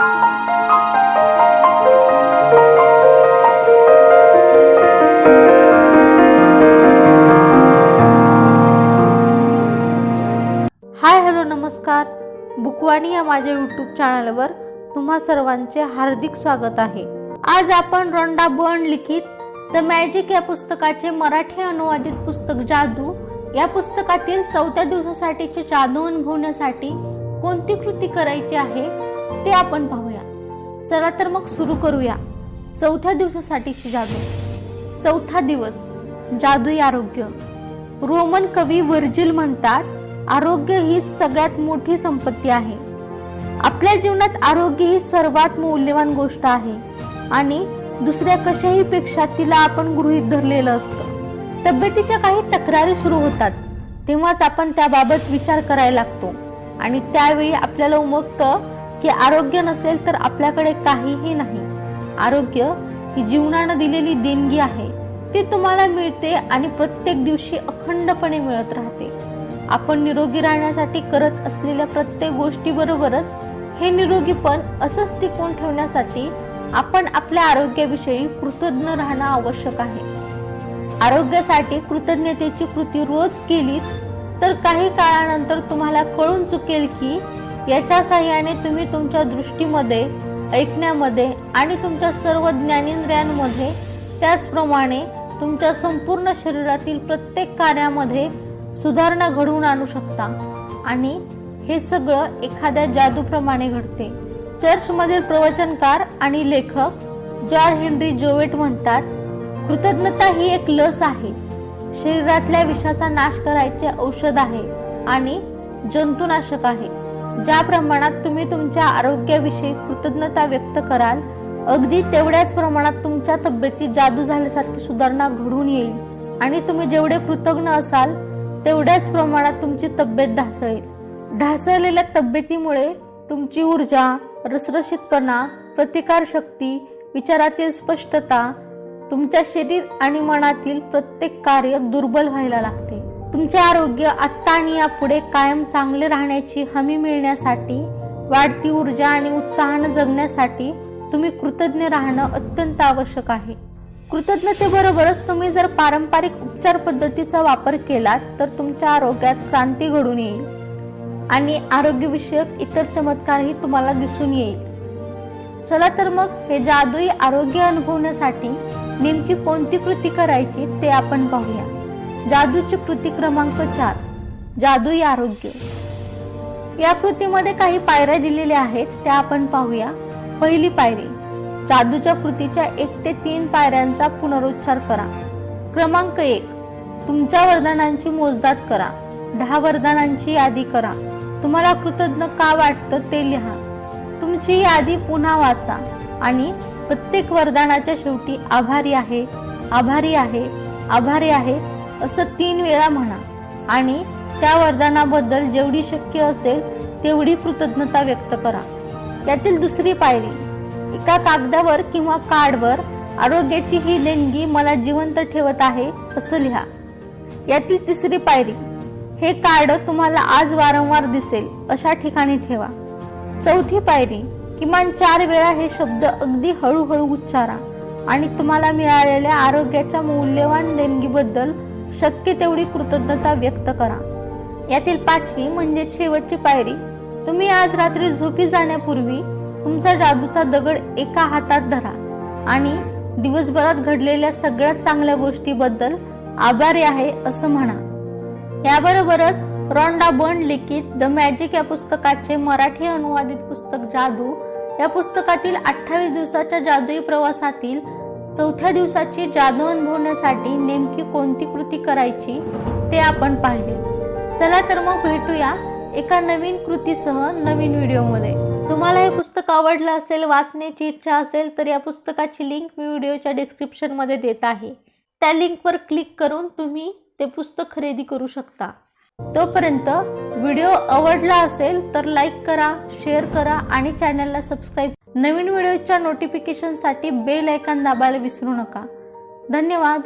Hi hello नमस्कार. बुकवाणी या माझ्या यूट्यूब चॅनलवर तुम्हा सर्वांचे हार्दिक स्वागत आहे. आज आपण रोंडा बर्न लिखित द मॅजिक या पुस्तकाचे मराठी अनुवादित पुस्तक जादू या पुस्तकातील चौथ्या दिवसासाठीचे जादू अनुभवण्यासाठी कोणती कृती करायची आहे? ते आपण पाहूया. चला तर मग सुरू करूया. चौथ्या दिवसासाठीची जादू. चौथा दिवस जादुई आरोग्य. रोमन कवी वर्जिल म्हणतात आरोग्य ही सगळ्यात मोठी संपत्ती आहे. आपल्या जीवनात आरोग्य ही सर्वात मौल्यवान गोष्ट आहे. आणि दुसऱ्या कशाही पेक्षा तिला आपण गृहीत धरलेलं असतं. तब्येतीच्या काही तक्रारी सुरू होतात. तेव्हाच आपण त्याबाबत विचार करायला लागतो. आणि त्यावेळी आपल्याला उमगतं की आरोग्य नसेल तर आपल्याकडे काहीही नाही. आरोग्य ही जीवनानं दिलेली देणगी आहे. ती तुम्हाला मिळते आणि प्रत्येक दिवशी अखंडपणे मिळत राहते. आपण निरोगी राहण्यासाठी करत असलेल्या प्रत्येक गोष्टी बरोबरच हे निरोगीपण असंच टिकवून ठेवण्यासाठी आपण आपल्या आरोग्याविषयी कृतज्ञ राहणं आवश्यक आहे. आरोग्यासाठी कृतज्ञतेची कृती रोज केली तर काही काळानंतर तुम्हाला कळून चुकेल की याच्या साह्याने तुम्ही तुमच्या दृष्टीमध्ये ऐकण्यामध्ये आणि तुमच्या सर्व ज्ञानेंद्रियांमध्ये त्याचप्रमाणे तुमच्या संपूर्ण शरीरातील प्रत्येक कार्यामध्ये सुधारणा घडवून आणू शकता. आणि हे सगळं एखाद्या जादूप्रमाणे घडते. चर्चमधील प्रवचनकार आणि लेखक जॉर्ज हेनरी जोवेट म्हणतात कृतज्ञता ही एक लस आहे. शरीरातल्या विषाचा नाश करायचे औषध आहे आणि जंतुनाशक आहे. ज्या प्रमाणात तुम्ही तुमच्या आरोग्याविषयी कृतज्ञता व्यक्त कराल अगदी तेवढ्याच प्रमाणात तुमच्या तब्येतीत जादू झाल्यासारखी सुधारणा घडून येईल. आणि तुम्ही जेवढे कृतज्ञ असाल तेवढ्याच प्रमाणात तुमची तब्येत ढासळेल. ढासळलेल्या तब्येतीमुळे तुमची ऊर्जा रसरशीतपणा प्रतिकार शक्ती विचारातील स्पष्टता तुमच्या शरीर आणि मनातील प्रत्येक कार्य दुर्बल व्हायला लागते. तुमचे आरोग्य आत्ता आणि यापुढे कायम चांगले राहण्याची हमी मिळण्यासाठी वाढती ऊर्जा आणि उत्साहानं जगण्यासाठी तुम्ही कृतज्ञ राहणं अत्यंत आवश्यक आहे. कृतज्ञतेबरोबरच तुम्ही जर पारंपरिक उपचार पद्धतीचा वापर केलात तर तुमच्या आरोग्यात क्रांती घडून येईल आणि आरोग्यविषयक इतर चमत्कारही तुम्हाला दिसून येईल. चला तर मग हे जादुई आरोग्य अनुभवण्यासाठी नेमकी कोणती कृती करायची ते आपण पाहूया. जादूची कृती क्रमांक चार जादुई आरोग्य. या कृतीमध्ये काही पायऱ्या दिलेल्या आहेत त्या आपण पाहूया. पहिली पायरी जादूच्या कृतीच्या एक ते तीन पायऱ्यांचा पुनरुच्चार करा. क्रमांक एक तुमच्या वरदानांची मोजदाद करा. दहा वरदानांची यादी करा. तुम्हाला कृतज्ञ का वाटतं ते लिहा. तुमची यादी पुन्हा वाचा. आणि प्रत्येक वरदानाच्या शेवटी आभारी आहे आभारी आहे आभारी आहे असं तीन वेळा म्हणा. आणि त्या वरदानाबद्दल जेवढी शक्य असेल तेवढी कृतज्ञता व्यक्त करा. यातील दुसरी पायरी एका कागदावर किंवा कार्डवर आरोग्याची ही देणगी मला जिवंत ठेवत आहे असं लिहा. यातील तिसरी पायरी हे कार्ड तुम्हाला आज वारंवार दिसेल अशा ठिकाणी ठेवा. चौथी पायरी किमान चार वेळा हे शब्द अगदी हळूहळू उच्चारा. आणि तुम्हाला मिळालेल्या आरोग्याच्या मौल्यवान देणगीबद्दल शक्य तेवढी कृतज्ञता व्यक्त करा. यातील पाचवी म्हणजे शेवटची पायरी. तुम्ही आज रात्री झोपी जाण्यापूर्वी तुमचा जादूचा दगड एका हातात धरा आणि दिवसभरात घडलेल्या सगळ्यात चांगल्या गोष्टीबद्दल आभारी आहे असं म्हणा. याबरोबरच रॉन्डा बर्न लिखित द मॅजिक या पुस्तकाचे मराठी अनुवादित पुस्तक जादू या पुस्तकातील अठ्ठावीस दिवसाच्या जादुई प्रवासातील चौथ्या दिवसाची जादू अनुभवण्यासाठी नेमकी कोणती कृती करायची ते आपण पाहिले. चला तर मग भेटूया एका नवीन कृतीसह नवीन व्हिडिओमध्ये. तुम्हाला हे पुस्तक आवडलं असेल वाचण्याची इच्छा असेल तर या पुस्तकाची लिंक मी व्हिडिओच्या डिस्क्रिप्शनमध्ये देत आहे. त्या लिंकवर क्लिक करून तुम्ही ते पुस्तक खरेदी करू शकता. तोपर्यंत व्हिडिओ आवडला असेल तर लाईक करा शेअर करा आणि चॅनलला सबस्क्राईब नवीन व्हिडिओच्या नोटिफिकेशनसाठी बेल ऐकन दाबायला विसरू नका. धन्यवाद.